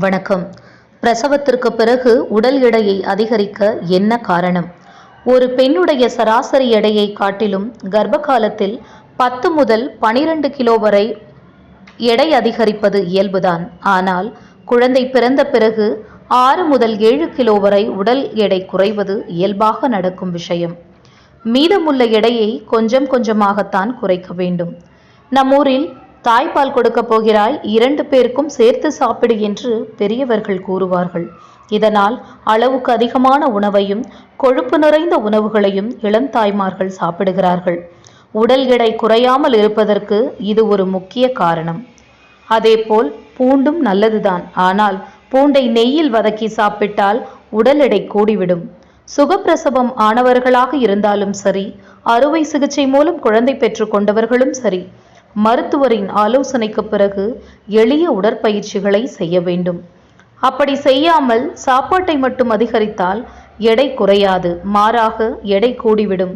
வணக்கம். பிரசவத்திற்கு பிறகு உடல் எடையை அதிகரிக்க என்ன காரணம்? ஒரு பெண்ணுடைய சராசரி எடையை காட்டிலும் கர்ப்ப காலத்தில் பத்து முதல் பனிரெண்டு கிலோ வரை எடை அதிகரிப்பது இயல்புதான். ஆனால் குழந்தை பிறந்த பிறகு ஆறு முதல் ஏழு கிலோ வரை உடல் எடை குறைவது இயல்பாக நடக்கும் விஷயம். மீதமுள்ள எடையை கொஞ்சம் கொஞ்சமாகத்தான் குறைக்க வேண்டும். நம்மூரில் தாய்ப்பால் கொடுக்க போகிறாய் இரண்டு பேருக்கும் சேர்த்து சாப்பிடு என்று பெரியவர்கள் கூறுவார்கள். இதனால் அளவுக்கு அதிகமான உணவையும் கொழுப்பு நிறைந்த உணவுகளையும் இளம் தாய்மார்கள் சாப்பிடுகிறார்கள். உடல் எடை குறையாமல் இருப்பதற்கு இது ஒரு முக்கிய காரணம். அதேபோல் பூண்டும் நல்லதுதான். ஆனால் பூண்டை நெய்யில் வதக்கி சாப்பிட்டால் உடல் எடை கூடிவிடும். சுகப்பிரசவம் ஆனவர்களாக இருந்தாலும் சரி அறுவை சிகிச்சை மூலம் குழந்தை பெற்றுக்கொண்டவர்களும் சரி மருத்துவரின் ஆலோசனைக்கு பிறகு எளிய உடற்பயிற்சிகளை செய்ய வேண்டும். அப்படி செய்யாமல் சாப்பாட்டை மட்டும் அதிகரித்தால் எடை குறையாது. மாறாக எடை கூடிவிடும்.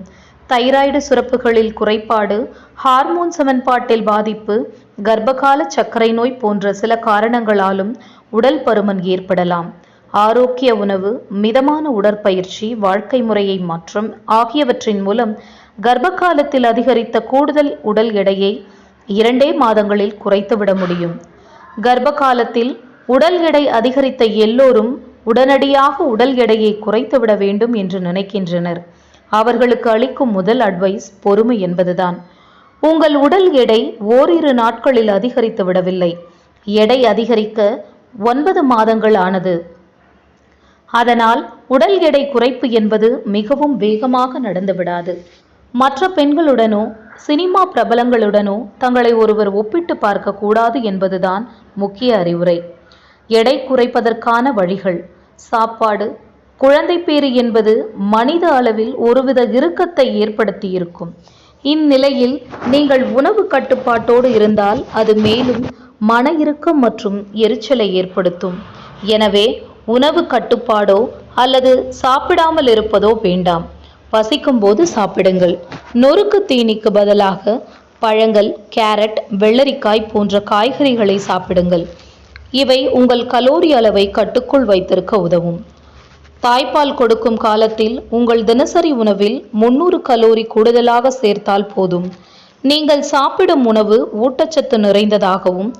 தைராய்டு சுரப்புகளில் குறைபாடு ஹார்மோன் சமன்பாட்டில் பாதிப்பு கர்ப்பகால சர்க்கரை நோய் போன்ற சில காரணங்களாலும் உடல் பருமன் ஏற்படலாம். ஆரோக்கிய உணவு மிதமான உடற்பயிற்சி வாழ்க்கை முறையை மாற்றம் ஆகியவற்றின் மூலம் கர்ப்ப காலத்தில் அதிகரித்த கூடுதல் உடல் எடையை இரண்டே மாதங்களில் குறைத்துவிட முடியும். கர்ப்ப காலத்தில் உடல் எடை அதிகரித்த எல்லோரும் உடனடியாக உடல் எடையை குறைத்துவிட வேண்டும் என்று நினைக்கின்றனர். அவர்களுக்கு அளிக்கும் முதல் அட்வைஸ் பொறுமை என்பதுதான். உங்கள் உடல் எடை ஓரிரு நாட்களில் அதிகரித்து விடவில்லை. எடை அதிகரிக்க ஒன்பது மாதங்கள் ஆனது. அதனால் உடல் எடை குறைப்பு என்பது மிகவும் வேகமாக நடந்துவிடாது. மற்ற பெண்களுடனோ சினிமா பிரபலங்களுடனோ தங்களை ஒருவர் ஒப்பிட்டு பார்க்கக்கூடாது என்பதுதான் முக்கிய அறிவுரை. எடை குறைப்பதற்கான வழிகள். சாப்பாடு. குழந்தை பேறு என்பது மனித அளவில் ஒருவித இறுக்கத்தை ஏற்படுத்தி இருக்கும் இந்நிலையில் நீங்கள் உணவு கட்டுப்பாட்டோடு இருந்தால் அது மேலும் மன இறுக்கம் மற்றும் எரிச்சலை ஏற்படுத்தும். எனவே உணவு கட்டுப்பாடோ அல்லது சாப்பிடாமல் இருப்பதோ வேண்டாம். பசிக்கும் போது சாப்பிடுங்கள். நொறுக்கு தீனிக்கு பதிலாக பழங்கள் கேரட் வெள்ளரிக்காய் போன்ற காய்கறிகளை சாப்பிடுங்கள். இவை உங்கள் கலோரி அளவை கட்டுக்குள் வைத்திருக்க உதவும். தாய்ப்பால் கொடுக்கும் காலத்தில் உங்கள் தினசரி உணவில் முன்னூறு கலோரி கூடுதலாக சேர்த்தால் போதும். நீங்கள் சாப்பிடும் உணவு ஊட்டச்சத்து நிறைந்ததாகவும்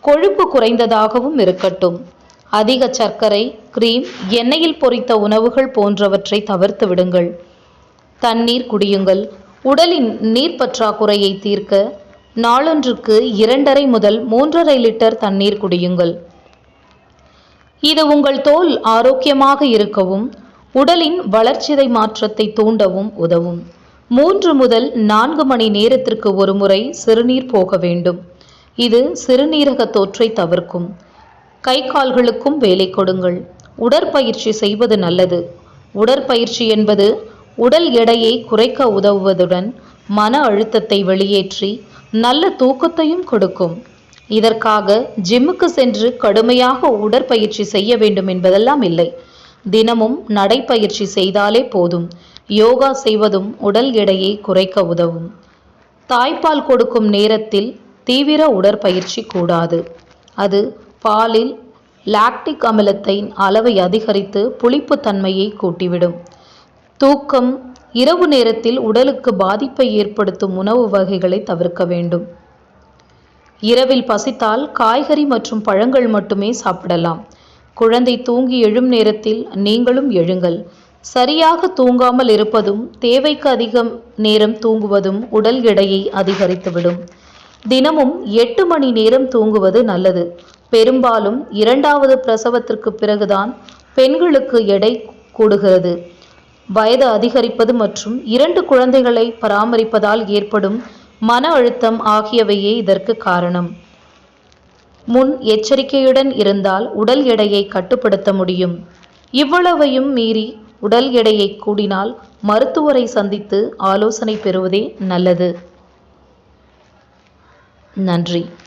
கொழுப்பு குறைந்ததாகவும் இருக்கட்டும். அதிக சர்க்கரை கிரீம் எண்ணெயில் பொரித்த உணவுகள் போன்றவற்றை தவிர்த்து விடுங்கள். தண்ணீர் குடியுங்கள். உடலின் நீர் பற்றாக்குறையை தீர்க்க நாளொன்றுக்கு இரண்டரை முதல் மூன்றரை லிட்டர் தண்ணீர் குடியுங்கள். இது உங்கள் தோல் ஆரோக்கியமாக இருக்கவும் உடலின் வளர்ச்சிதை மாற்றத்தை தூண்டவும் உதவும். மூன்று முதல் நான்கு மணி நேரத்திற்கு ஒருமுறை சிறுநீர் போக வேண்டும். இது சிறுநீரக தொற்றை தவிர்க்கும். கை கால்களுக்கும் வேலை கொடுங்கள். உடற்பயிற்சி செய்வது நல்லது. உடற்பயிற்சி என்பது உடல் எடையை குறைக்க உதவுவதுடன் மன அழுத்தத்தை வெளியேற்றி நல்ல தூக்கத்தையும் கொடுக்கும். இதற்காக ஜிம்முக்கு சென்று கடுமையாக உடற்பயிற்சி செய்ய வேண்டும் என்பதெல்லாம் இல்லை. தினமும் நடைப்பயிற்சி செய்தாலே போதும். யோகா செய்வதும் உடல் எடையை குறைக்க உதவும். தாய்ப்பால் கொடுக்கும் நேரத்தில் தீவிர உடற்பயிற்சி கூடாது. அது பாலில் லாக்டிக் அமிலத்தின் அளவை அதிகரித்து புளிப்புத்தன்மையை கூட்டிவிடும். தூக்கம் இரவு நேரத்தில் உடலுக்கு பாதிப்பை ஏற்படுத்தும் உணவு வகைகளை தவிர்க்க வேண்டும். இரவில் பசித்தால் காய்கறி மற்றும் பழங்கள் மட்டுமே சாப்பிடலாம். குழந்தை தூங்கி எழும் நேரத்தில் நீங்களும் எழுங்கள். சரியாக தூங்காமல் இருப்பதும் தேவைக்கு அதிகம் நேரம் தூங்குவதும் உடல் எடையை அதிகரித்துவிடும். தினமும் எட்டு மணி நேரம் தூங்குவது நல்லது. பெரும்பாலும் இரண்டாவது பிரசவத்திற்கு பிறகுதான் பெண்களுக்கு எடை கூடுகிறது. வயது அதிகரிப்பது மற்றும் இரண்டு குழந்தைகளை பராமரிப்பதால் ஏற்படும் மன அழுத்தம் ஆகியவையே இதற்கு காரணம். முன் எச்சரிக்கையுடன் இருந்தால் உடல் எடையை கட்டுப்படுத்த முடியும். இவ்வளவையும் மீறி உடல் எடையை கூடினால் மருத்துவரை சந்தித்து ஆலோசனை பெறுவதே நல்லது. நன்றி.